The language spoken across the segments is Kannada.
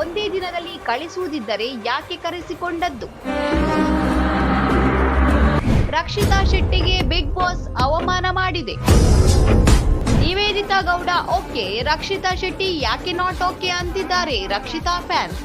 ಒಂದೇ ದಿನದಲ್ಲಿ ಕಳಿಸುವುದಿದ್ದರೆ ಯಾಕೆ ಕರೆಸಿಕೊಂಡದ್ದು? ರಕ್ಷಿತಾ ಶೆಟ್ಟಿಗೆ ಬಿಗ್ ಬಾಸ್ ಅವಮಾನ ಮಾಡಿದೆ. ನಿವೇದಿತಾ ಗೌಡ, ಓಕೆ. ರಕ್ಷಿತಾ ಶೆಟ್ಟಿ ಯಾಕೆ ನಾಟ್ ಓಕೆ ಅಂತಿದ್ದಾರೆ Rakshita fans?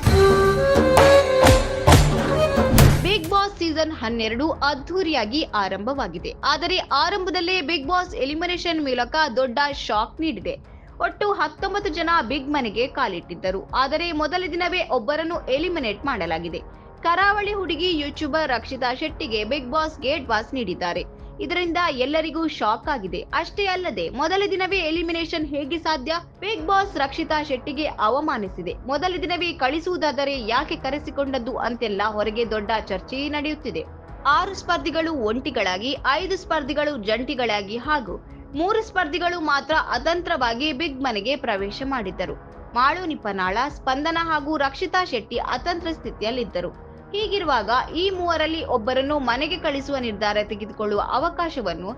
Bigg Boss season ಹನ್ನೆರಡು ಅದ್ಧೂರಿಯಾಗಿ ಆರಂಭವಾಗಿದೆ. ಆದರೆ ಆರಂಭದಲ್ಲೇ ಬಿಗ್ ಬಾಸ್ ಎಲಿಮಿನೇಷನ್ ಮೂಲಕ ದೊಡ್ಡ ಶಾಕ್ ನೀಡಿದೆ. ಒಟ್ಟು ಹತ್ತೊಂಬತ್ತು ಜನ ಬಿಗ್ ಮನೆಗೆ ಕಾಲಿಟ್ಟಿದ್ದರು. ಆದರೆ ಮೊದಲ ದಿನವೇ ಒಬ್ಬರನ್ನು ಎಲಿಮಿನೇಟ್ ಮಾಡಲಾಗಿದೆ. ಕರಾವಳಿ ಹುಡುಗಿ ಯೂಟ್ಯೂಬರ್ ರಕ್ಷಿತಾ ಶೆಟ್ಟಿಗೆ ಬಿಗ್ ಬಾಸ್ ಗೇಟ್ ಪಾಸ್ ನೀಡಿದ್ದಾರೆ. ಇದರಿಂದ ಎಲ್ಲರಿಗೂ ಶಾಕ್ ಆಗಿದೆ. ಅಷ್ಟೇ ಅಲ್ಲದೆ ಮೊದಲ ದಿನವೇ ಎಲಿಮಿನೇಷನ್ ಹೇಗೆ ಸಾಧ್ಯ? ಬಿಗ್ ಬಾಸ್ ರಕ್ಷಿತಾ ಶೆಟ್ಟಿಗೆ ಅವಮಾನಿಸಿದೆ. ಮೊದಲ ದಿನವೇ ಕಳಿಸುವುದಾದರೆ ಯಾಕೆ ಕರೆಸಿಕೊಂಡದ್ದು ಅಂತೆಲ್ಲ ಹೊರಗೆ ದೊಡ್ಡ ಚರ್ಚೆ ನಡೆಯುತ್ತಿದೆ. ಆರು ಸ್ಪರ್ಧಿಗಳು ಒಂಟಿಗಳಾಗಿ, ಐದು ಸ್ಪರ್ಧಿಗಳು ಜಂಟಿಗಳಾಗಿ ಹಾಗೂ ಮೂರು ಸ್ಪರ್ಧಿಗಳು ಮಾತ್ರ ಅತಂತ್ರವಾಗಿ ಬಿಗ್ ಮನೆಗೆ ಪ್ರವೇಶ ಮಾಡಿದ್ದರು. ಮಾಳು ನಿಪನಾಳ, ಸ್ಪಂದನ ಹಾಗೂ ರಕ್ಷಿತಾ ಶೆಟ್ಟಿ ಅತಂತ್ರ ಸ್ಥಿತಿಯಲ್ಲಿದ್ದರು. ಹೀಗಿರುವಾಗ ಈ ಮೂವರಲ್ಲಿ ಒಬ್ಬರನ್ನು ಮನೆಗೆ ಕಳಿಸುವ ನಿರ್ಧಾರ ತೆಗೆದುಕೊಳ್ಳುವ ಅವಕಾಶವನ್ನು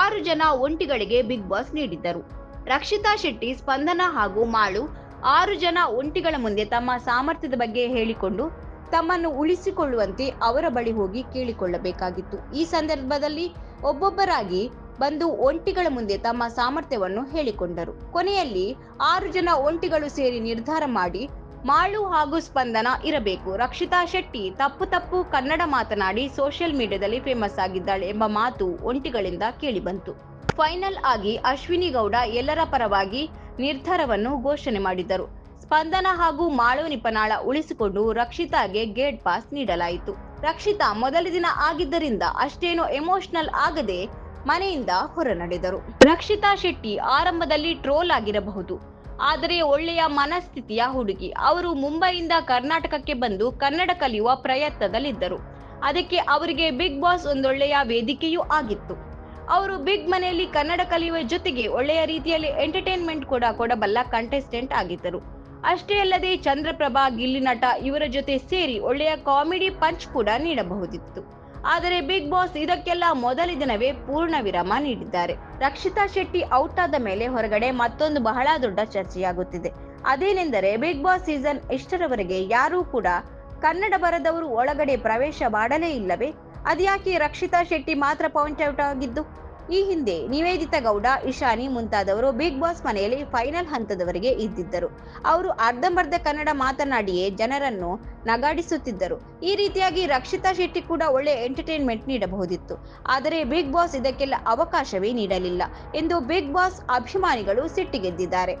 ಆರು ಜನ ಒಂಟಿಗಳಿಗೆ ಬಿಗ್ ಬಾಸ್ ನೀಡಿದ್ದರು. ರಕ್ಷಿತಾ ಶೆಟ್ಟಿ, ಸ್ಪಂದನ ಹಾಗೂ ಮಾಳು ಆರು ಜನ ಒಂಟಿಗಳ ಮುಂದೆ ತಮ್ಮ ಸಾಮರ್ಥ್ಯದ ಬಗ್ಗೆ ಹೇಳಿಕೊಂಡು ತಮ್ಮನ್ನು ಉಳಿಸಿಕೊಳ್ಳುವಂತೆ ಅವರ ಬಳಿ ಹೋಗಿ ಕೇಳಿಕೊಳ್ಳಬೇಕಾಗಿತ್ತು. ಈ ಸಂದರ್ಭದಲ್ಲಿ ಒಬ್ಬೊಬ್ಬರಾಗಿ ಬಂದು ಒಂಟಿಗಳ ಮುಂದೆ ತಮ್ಮ ಸಾಮರ್ಥ್ಯವನ್ನು ಹೇಳಿಕೊಂಡರು. ಕೊನೆಯಲ್ಲಿ ಆರು ಜನ ಒಂಟಿಗಳು ಸೇರಿ ನಿರ್ಧಾರ ಮಾಡಿ ಮಾಳು ಹಾಗೂ ಸ್ಪಂದನ ಇರಬೇಕು. ರಕ್ಷಿತಾ ಶೆಟ್ಟಿ ತಪ್ಪು ತಪ್ಪು ಕನ್ನಡ ಮಾತನಾಡಿ ಸೋಷಿಯಲ್ ಮೀಡಿಯಾದಲ್ಲಿ ಫೇಮಸ್ ಆಗಿದ್ದಾಳೆ ಎಂಬ ಮಾತು ಒಂಟಿಗಳಿಂದ ಕೇಳಿಬಂತು. ಫೈನಲ್ ಆಗಿ ಅಶ್ವಿನಿ ಗೌಡ ಎಲ್ಲರ ಪರವಾಗಿ ನಿರ್ಧಾರವನ್ನು ಘೋಷಣೆ ಮಾಡಿದ್ದರು. ಸ್ಪಂದನ ಹಾಗೂ ಮಾಳು ನಿಪನಾಳ ಉಳಿಸಿಕೊಂಡು ರಕ್ಷಿತಾಗೆ ಗೇಟ್ ಪಾಸ್ ನೀಡಲಾಯಿತು. ರಕ್ಷಿತಾ ಮೊದಲ ದಿನ ಆಗಿದ್ದರಿಂದ ಅಷ್ಟೇನು ಎಮೋಷನಲ್ ಆಗದೆ ಮನೆಯಿಂದ ಹೊರನಡೆದರು. ರಕ್ಷಿತಾ ಶೆಟ್ಟಿ ಆರಂಭದಲ್ಲಿ ಟ್ರೋಲ್ ಆಗಿರಬಹುದು. ಆದರೆ ಒಳ್ಳೆಯ ಮನಸ್ಥಿತಿಯ ಹುಡುಗಿ. ಅವರು ಮುಂಬೈಯಿಂದ ಕರ್ನಾಟಕಕ್ಕೆ ಬಂದು ಕನ್ನಡ ಕಲಿಯುವ ಪ್ರಯತ್ನದಲ್ಲಿದ್ದರು. ಅದಕ್ಕೆ ಅವರಿಗೆ ಬಿಗ್ ಬಾಸ್ ಒಂದೊಳ್ಳೆಯ ವೇದಿಕೆಯೂ ಆಗಿತ್ತು. ಅವರು ಬಿಗ್ ಮನೆಯಲ್ಲಿ ಕನ್ನಡ ಕಲಿಯುವ ಜೊತೆಗೆ ಒಳ್ಳೆಯ ರೀತಿಯಲ್ಲಿ ಎಂಟರ್ಟೈನ್ಮೆಂಟ್ ಕೂಡ ಕೊಡಬಲ್ಲ ಕಂಟೆಸ್ಟೆಂಟ್ ಆಗಿದ್ದರು. ಅಷ್ಟೇ ಅಲ್ಲದೆ ಚಂದ್ರಪ್ರಭಾ, ಗಿಲ್ಲಿ ನಟ ಇವರ ಜೊತೆ ಸೇರಿ ಒಳ್ಳೆಯ ಕಾಮಿಡಿ ಪಂಚ್ ಕೂಡ ನೀಡಬಹುದಿತ್ತು. ಆದರೆ ಬಿಗ್ ಬಾಸ್ ಇದಕ್ಕೆಲ್ಲ ಮೊದಲ ದಿನವೇ ಪೂರ್ಣ ವಿರಾಮ ನೀಡಿದ್ದಾರೆ. ರಕ್ಷಿತಾ ಶೆಟ್ಟಿ ಔಟ್ ಆದ ಮೇಲೆ ಹೊರಗಡೆ ಮತ್ತೊಂದು ಬಹಳ ದೊಡ್ಡ ಚರ್ಚೆಯಾಗುತ್ತಿದೆ. ಅದೇನೆಂದರೆ ಬಿಗ್ ಬಾಸ್ ಸೀಸನ್ ಇಷ್ಟರವರೆಗೆ ಯಾರೂ ಕೂಡ ಕನ್ನಡ ಬರದವರು ಒಳಗಡೆ ಪ್ರವೇಶ ಮಾಡಲೇ ಇಲ್ಲವೇ? ಅದ್ಯಾಕೆ ರಕ್ಷಿತಾ ಶೆಟ್ಟಿ ಮಾತ್ರ ಪಾಯಿಂಟ್ ಔಟ್ ಆಗಿದ್ದು? ಈ ಹಿಂದೆ ನಿವೇದಿತಾ ಗೌಡ, ಇಶಾನಿ ಮುಂತಾದವರು ಬಿಗ್ ಬಾಸ್ ಮನೆಯಲ್ಲಿ ಫೈನಲ್ ಹಂತದವರೆಗೆ ಇದ್ದಿದ್ದರು. ಅವರು ಅರ್ಧಂಬರ್ಧ ಕನ್ನಡ ಮಾತನಾಡಿಯೇ ಜನರನ್ನು ನಗಾಡಿಸುತ್ತಿದ್ದರು. ಈ ರೀತಿಯಾಗಿ ರಕ್ಷಿತಾ ಶೆಟ್ಟಿ ಕೂಡ ಒಳ್ಳೆ ಎಂಟರ್ಟೈನ್ಮೆಂಟ್ ನೀಡಬಹುದಿತ್ತು. ಆದರೆ ಬಿಗ್ ಬಾಸ್ ಇದಕ್ಕೆಲ್ಲ ಅವಕಾಶವೇ ನೀಡಲಿಲ್ಲ ಎಂದು ಬಿಗ್ ಬಾಸ್ ಅಭಿಮಾನಿಗಳು ಸಿಟ್ಟಿಗೆದ್ದಿದ್ದಾರೆ.